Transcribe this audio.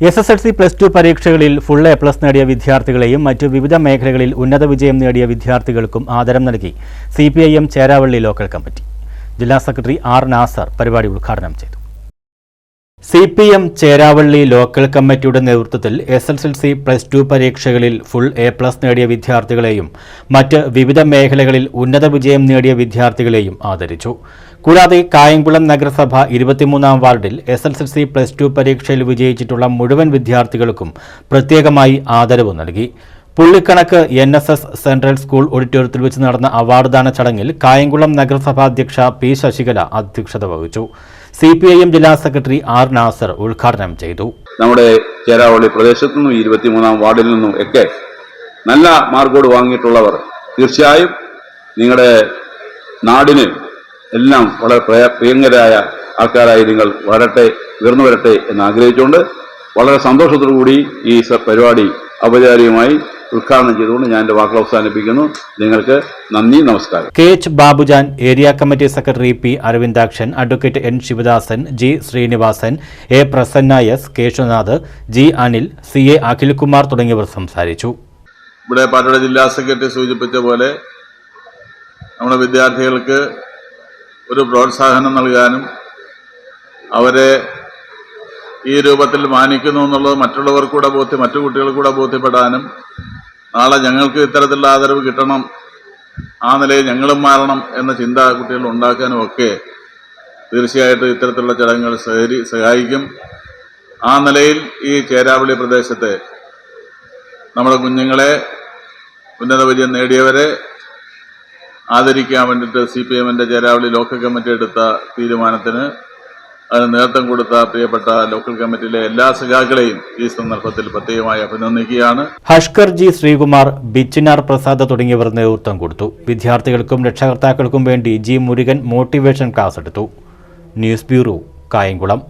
S S L C plus two പരീക്ഷകളിൽ full A plus നേടിയ വിദ്യാർത്ഥികളെയും മറ്റു വിവിധ മേഖലകളിൽ ഉന്നത വിജയം നേടിയ വിദ്യാർത്ഥികൾക്കും ആദരം നൽകി C P I M Cheravally local committee ജില്ലാ സെക്രട്ടറി ആർ നാസർ പരിപാടി ഉദ്ഘാടനം ചെയ്തു. C P M Cheravally local കമ്മിറ്റിയുടെ നേതൃത്വത്തിൽ S S L C plus two പരീക്ഷകളിൽ ഫുൾ എ പ്ലസ് നേടിയ വിദ്യാർത്ഥികളെയും മറ്റ് വിവിധ മേഖലകളിൽ ഉന്നത വിജയം നേടിയ വിദ്യാർത്ഥികളെയും ആദരിച്ചു. കൂടാതെ കായംകുളം നഗരസഭ ഇരുപത്തിമൂന്നാം വാർഡിൽ S L C plus two പരീക്ഷയിൽ വിജയിച്ചിട്ടുള്ള മുഴുവൻ വിദ്യാർത്ഥികൾക്കും പ്രത്യേകമായി ആദരവ് നൽകി. Pullikkanakku N S S central school ഓഡിറ്റോറിയത്തിൽ വെച്ച് നടന്ന അവാർഡ്ദാന ചടങ്ങിൽ കായംകുളം നഗരസഭാ അധ്യക്ഷ പി ശശികല അധ്യക്ഷത വഹിച്ചു. സി പി ഐ എം ജില്ലാ സെക്രട്ടറി ആർ നാസർ ഉദ്ഘാടനം ചെയ്തു. നമ്മുടെ ചേരാവള്ളി പ്രദേശത്തു നിന്നും ഇരുപത്തിമൂന്നാം വാർഡിൽ നിന്നും ഒക്കെ നല്ല മാർക്കോട് വാങ്ങിയിട്ടുള്ളവർ തീർച്ചയായും നിങ്ങളുടെ നാടിന് എല്ലാം വളരെ പ്രയ പ്രിയങ്കരായ ആൾക്കാരായി നിങ്ങൾ വരട്ടെ ഉയർന്നു വരട്ടെ എന്ന് ആഗ്രഹിച്ചുകൊണ്ട് വളരെ സന്തോഷത്തോടു കൂടി ഈ പരിപാടി ഔപചാരികമായി ഉദ്ഘാടനം ചെയ്തുകൊണ്ട് ഞാൻ എന്റെ വാക്കുകൾ അവസാനിപ്പിക്കുന്നു. നിങ്ങൾക്ക് നന്ദി നമസ്കാരം. K H Babujan area committee secretary P Aravindakshan advocate N Sivadasan G Sreenivasan A Prasanna S Kesavanath G Anil C A Akhilkumar തുടങ്ങിയവർ സംസാരിച്ചു. ഇവിടെ പാലക്കാട് ജില്ലാ സെക്രട്ടറി സൂചിപ്പിച്ച പോലെ നമ്മുടെ വിദ്യാർത്ഥികൾക്ക് ഒരു പ്രോത്സാഹനം നൽകാനും അവരെ ഈ രൂപത്തിൽ മാനിക്കുന്നു എന്നുള്ളത് മറ്റുള്ളവർ കൂടെ ബോധ്യം മറ്റു കുട്ടികൾ കൂടെ ബോധ്യപ്പെടാനും നാളെ ഞങ്ങൾക്ക് ഇത്തരത്തിലുള്ള ആദരവ് കിട്ടണം ആ നിലയിൽ ഞങ്ങളും മാറണം എന്ന ചിന്ത കുട്ടികൾ ഉണ്ടാക്കാനും ഒക്കെ തീർച്ചയായിട്ടും ഇത്തരത്തിലുള്ള ചടങ്ങുകൾ സഹരി സഹായിക്കും. ആ നിലയിൽ ഈ ചേരാവളി പ്രദേശത്തെ നമ്മുടെ കുഞ്ഞുങ്ങളെ ഉന്നത വിജയം നേടിയവരെ ആദരിക്കാൻ വേണ്ടിയിട്ട് സി പി എമ്മിന്റെ ചേരാവളി ലോക്കൽ കമ്മിറ്റി എടുത്ത തീരുമാനത്തിന് അതിന് നേതൃത്വം കൊടുത്ത പ്രിയപ്പെട്ട ലോക്കൽ കമ്മിറ്റിയിലെ എല്ലാ സഖാക്കളെയും ഈ സന്ദർഭത്തിൽ പ്രത്യേകമായി അഭിനന്ദിക്കുകയാണ്. ഹഷ്കർ ജി ശ്രീകുമാർ ബിച്ചിനാർ പ്രസാദ് തുടങ്ങിയവർ നേതൃത്വം കൊടുത്തു. വിദ്യാർത്ഥികൾക്കും രക്ഷകർത്താക്കൾക്കും വേണ്ടി ജി മുരുകൻ മോട്ടിവേഷൻ ക്ലാസ് എടുത്തു. News bureau Kayamkulam.